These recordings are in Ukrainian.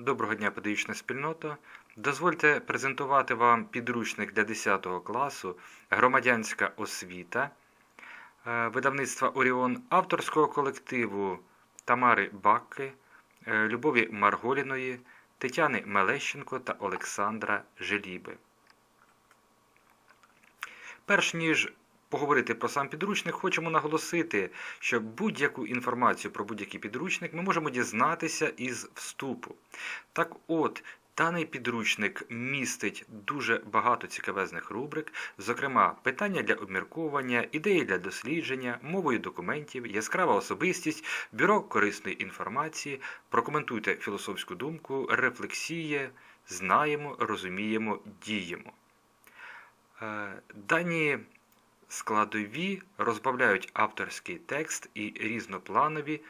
Доброго дня, педагогічна спільнота. Дозвольте презентувати вам підручник для 10 класу Громадянська освіта е, видавництва Оріон авторського колективу Тамари Бакки, е, Любові Марголіної, Тетяни Мелещенко та Олександра Желіби. Перш ніж поговорити про сам підручник, хочемо наголосити, що будь-яку інформацію про будь-який підручник ми можемо дізнатися із вступу. Так от, даний підручник містить дуже багато цікавезних рубрик, зокрема, питання для обмірковування, ідеї для дослідження, мовою документів, яскрава особистість, бюро корисної інформації, прокоментуйте філософську думку, рефлексіє, знаємо, розуміємо, діємо. Е, Дані складові розбавляють авторський текст і різнопланові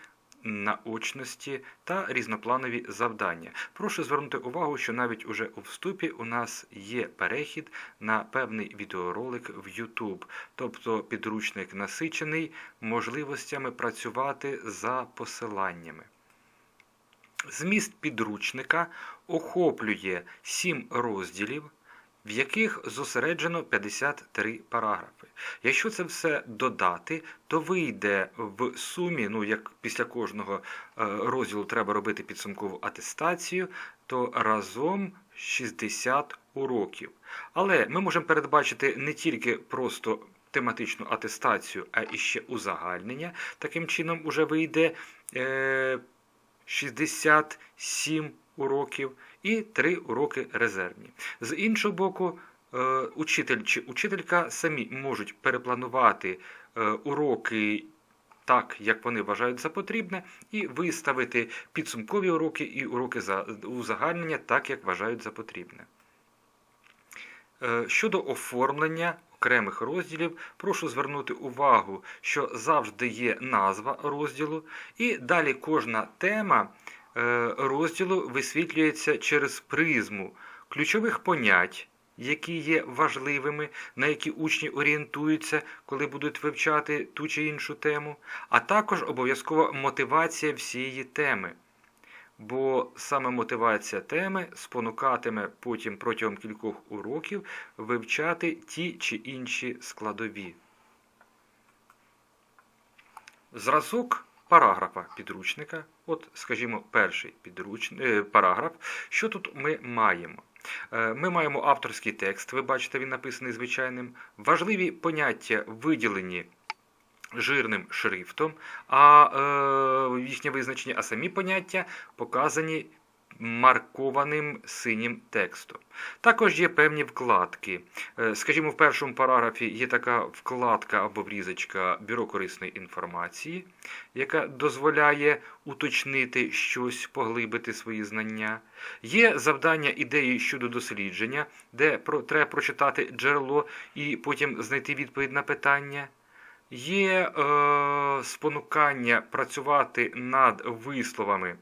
наочності та різнопланові завдання. Прошу звернути увагу, що навіть уже у вступі у нас є перехід на певний відеоролик в YouTube, тобто підручник насичений можливостями працювати за посиланнями. Зміст підручника охоплює 7 розділів в яких зосереджено 53 параграфи. Якщо це все додати, то вийде в сумі, ну як після кожного е, розділу треба робити підсумкову атестацію, то разом 60 уроків. Але ми можемо передбачити не тільки просто тематичну атестацію, а і ще узагальнення. Таким чином, уже вийде 67 е, уроків і 3 уроки резервні. З іншого боку, е, учитель чи учителька самі можуть перепланувати е, уроки так, як вони вважають за потрібне, і виставити підсумкові уроки і уроки узагальнення так, як вважають за потрібне. Е, щодо оформлення окремих розділів, прошу звернути увагу, що завжди є назва розділу, і далі кожна тема розділу висвітлюється через призму ключових понять, які є важливими, на які учні орієнтуються, коли будуть вивчати ту чи іншу тему, а також обов'язкова мотивація всієї теми. Бо саме мотивація теми спонукатиме потім протягом кількох уроків вивчати ті чи інші складові. Зразок параграфа підручника. От, скажімо, перший підруч... Е, параграф. Що тут ми маємо? Е, ми маємо авторський текст, ви бачите, він написаний звичайним. Важливі поняття виділені жирним шрифтом, а е, їхнє визначення, а самі поняття показані маркованим синім текстом. Також є певні вкладки. Е, скажімо, в першому параграфі є така вкладка або врізочка бюро корисної інформації, яка дозволяє уточнити щось, поглибити свої знання. Є завдання ідеї щодо дослідження, де треба прочитати джерело і потім знайти відповідь на питання. Є е, спонукання працювати над висловами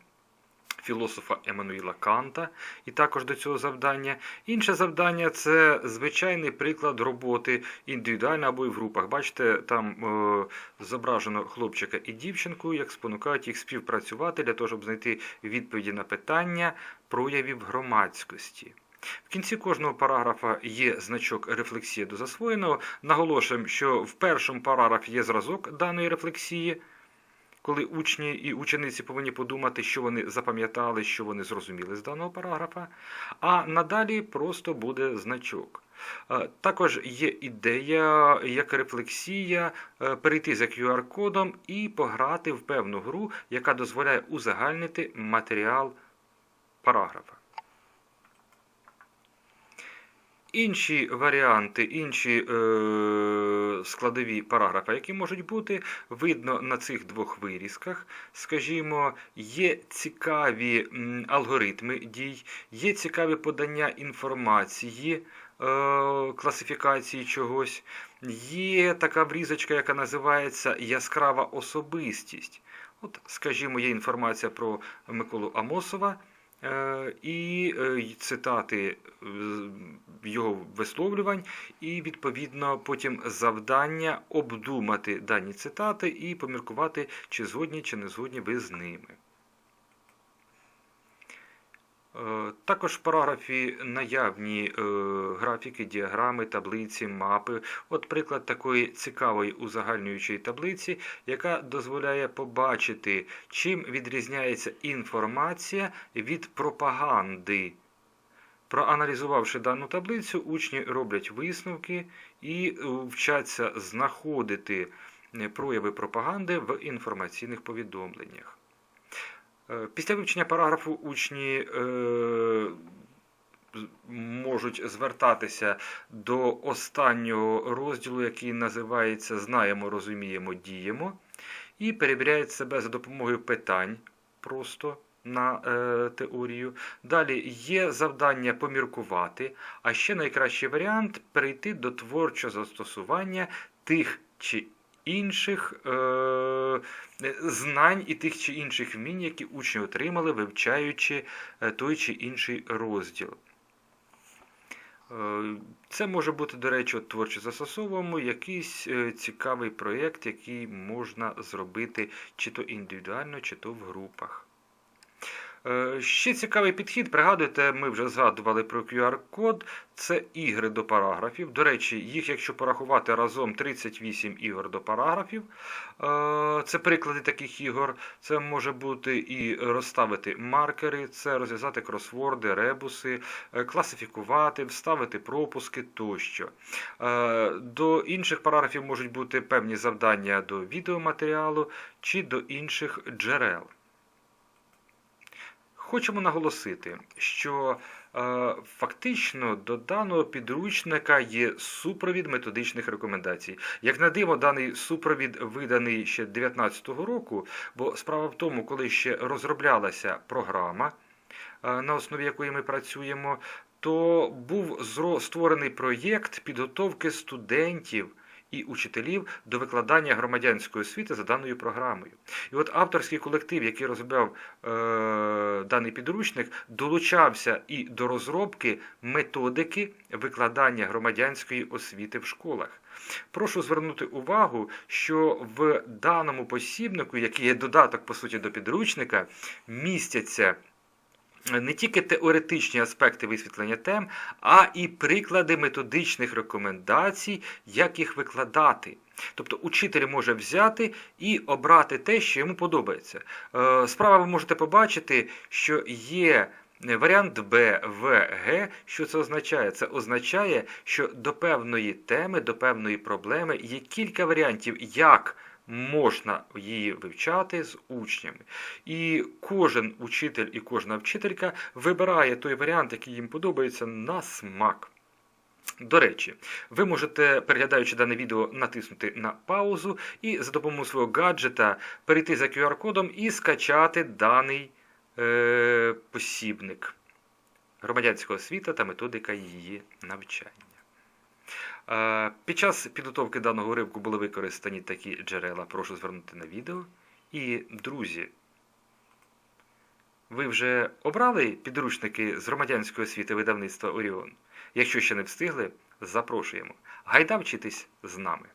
філософа Еммануїла Канта, і також до цього завдання. Інше завдання це звичайний приклад роботи індивідуально або і в групах. Бачите, там е, зображено хлопчика і дівчинку, як спонукають їх співпрацювати для того, щоб знайти відповіді на питання проявів громадськості. В кінці кожного параграфа є значок рефлексія до засвоєного. Наголошуємо, що в першому параграфі є зразок даної рефлексії коли учні і учениці повинні подумати, що вони запам'ятали, що вони зрозуміли з даного параграфа, а надалі просто буде значок. Е, також є ідея, як рефлексія, е, перейти за QR-кодом і пограти в певну гру, яка дозволяє узагальнити матеріал параграфа. Інші варіанти, інші е, складові параграфи, які можуть бути, видно на цих двох вирізках. Скажімо, є цікаві алгоритми дій, є цікаві подання інформації, е, класифікації чогось, є така врізочка, яка називається яскрава особистість. От, Скажімо, є інформація про Миколу Амосова. Е, і е, цитати е, його висловлювань, і, відповідно, потім завдання обдумати дані цитати і поміркувати, чи згодні, чи не згодні ви з ними. Е, Також в параграфі наявні е, графіки, діаграми, таблиці, мапи. От приклад такої цікавої узагальнюючої таблиці, яка дозволяє побачити, чим відрізняється інформація від пропаганди. Проаналізувавши дану таблицю, учні роблять висновки і е, вчаться знаходити прояви пропаганди в інформаційних повідомленнях. Е, Після вивчення параграфу учні е, можуть звертатися до останнього розділу, який називається Знаємо, розуміємо, діємо, і перевіряють себе за допомогою питань просто на е, теорію. Далі є завдання поміркувати, а ще найкращий варіант перейти до творчого застосування тих чи інших е, знань і тих чи інших вмінь, які учні отримали, вивчаючи е, той чи інший розділ. Е, Це може бути, до речі, творчо застосовуємо якийсь е, цікавий проєкт, який можна зробити чи то індивідуально, чи то в групах. Е, Ще цікавий підхід, пригадуєте, ми вже згадували про QR-код. Це ігри до параграфів. До речі, їх, якщо порахувати разом 38 ігор до параграфів. Е, Це приклади таких ігор. Це може бути і розставити маркери, це розв'язати кросворди, ребуси, е, класифікувати, вставити пропуски тощо. До інших параграфів можуть бути певні завдання до відеоматеріалу чи до інших джерел. Хочемо наголосити, що е, фактично до даного підручника є супровід методичних рекомендацій. Як на диво, даний супровід виданий ще 2019 року, бо справа в тому, коли ще розроблялася програма, е, на основі якої ми працюємо, то був створений проєкт підготовки студентів. І учителів до викладання громадянської освіти за даною програмою. І от авторський колектив, який розробляв е, даний підручник, долучався і до розробки методики викладання громадянської освіти в школах. Прошу звернути увагу, що в даному посібнику, який є додаток по суті до підручника, містяться не тільки теоретичні аспекти висвітлення тем, а і приклади методичних рекомендацій, як їх викладати. Тобто учитель може взяти і обрати те, що йому подобається. Е, Справа ви можете побачити, що є варіант Б, В, Г. Що це означає? Це означає, що до певної теми, до певної проблеми є кілька варіантів, як можна її вивчати з учнями. І кожен учитель і кожна вчителька вибирає той варіант, який їм подобається на смак. До речі, ви можете, переглядаючи дане відео, натиснути на паузу і за допомогою свого гаджета перейти за QR-кодом і скачати даний е, посібник. Громадянська освіта та методика її навчання. Під час підготовки даного уривку були використані такі джерела. Прошу звернути на відео. І, друзі, ви вже обрали підручники з громадянської освіти видавництва Оріон? Якщо ще не встигли, запрошуємо. Гайда вчитись з нами.